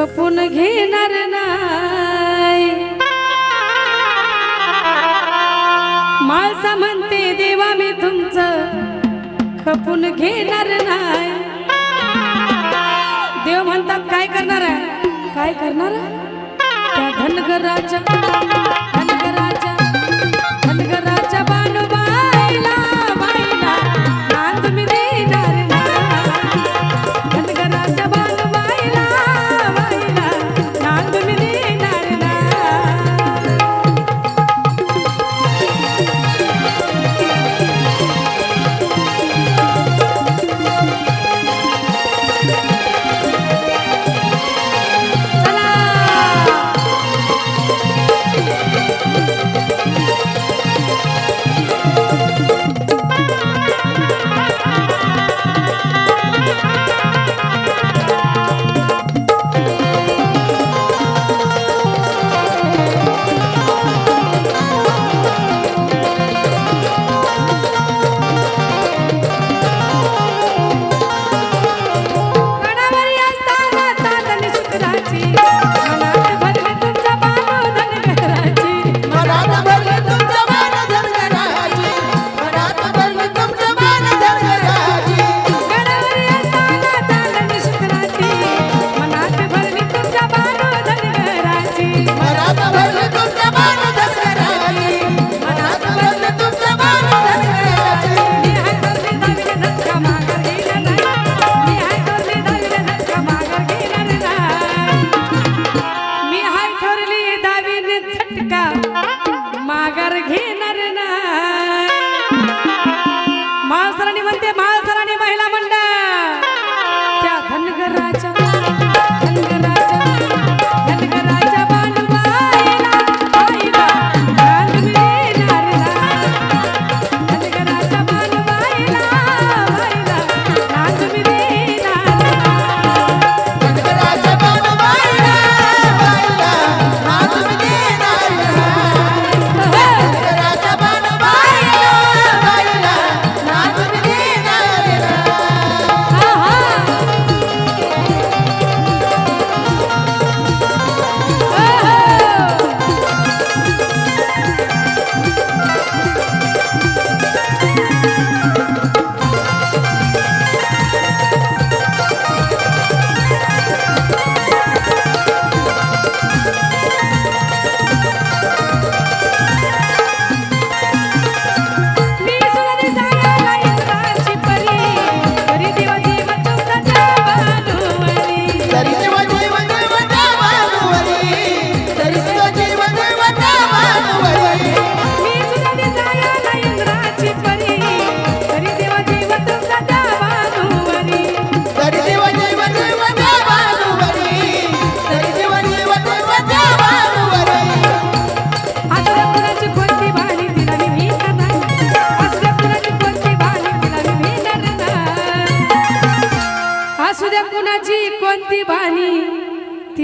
खपून घेणार नाही. माणसा म्हणते देवा मी तुमचं खपून घेणार नाही. देव म्हणतात काय करणार आहे? काय करणार आहे? धनगराच्या धनगराच्या धनगरा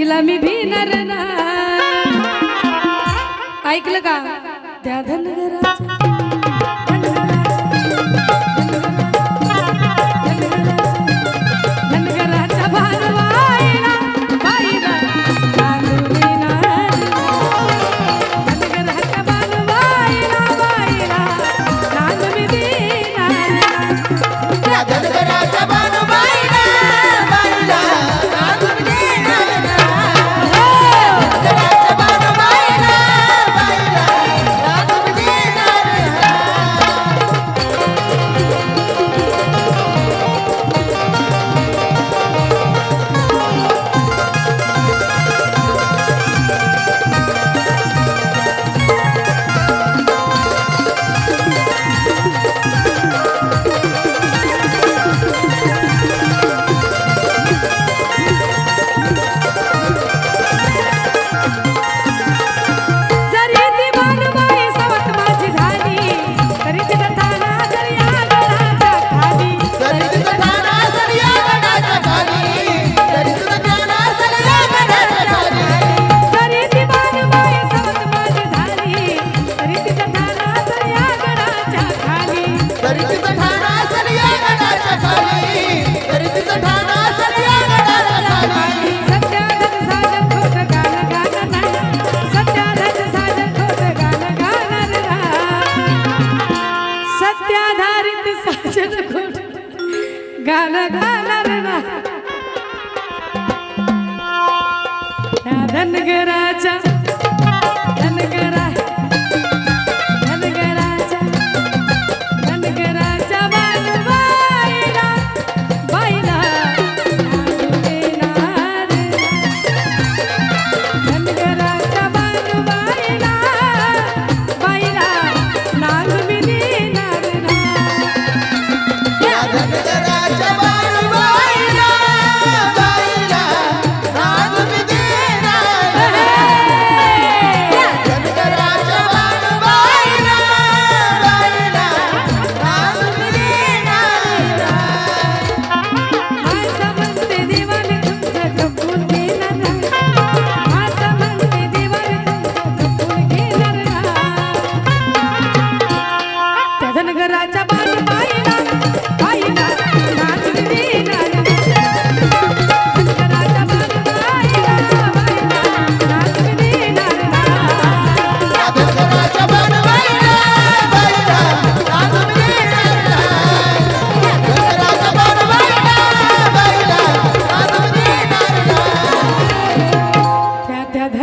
तिला मी भिणार ना ऐकलं का? त्या धनगराचा கனகன ராஜா.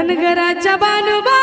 धनगराच्या बानुबा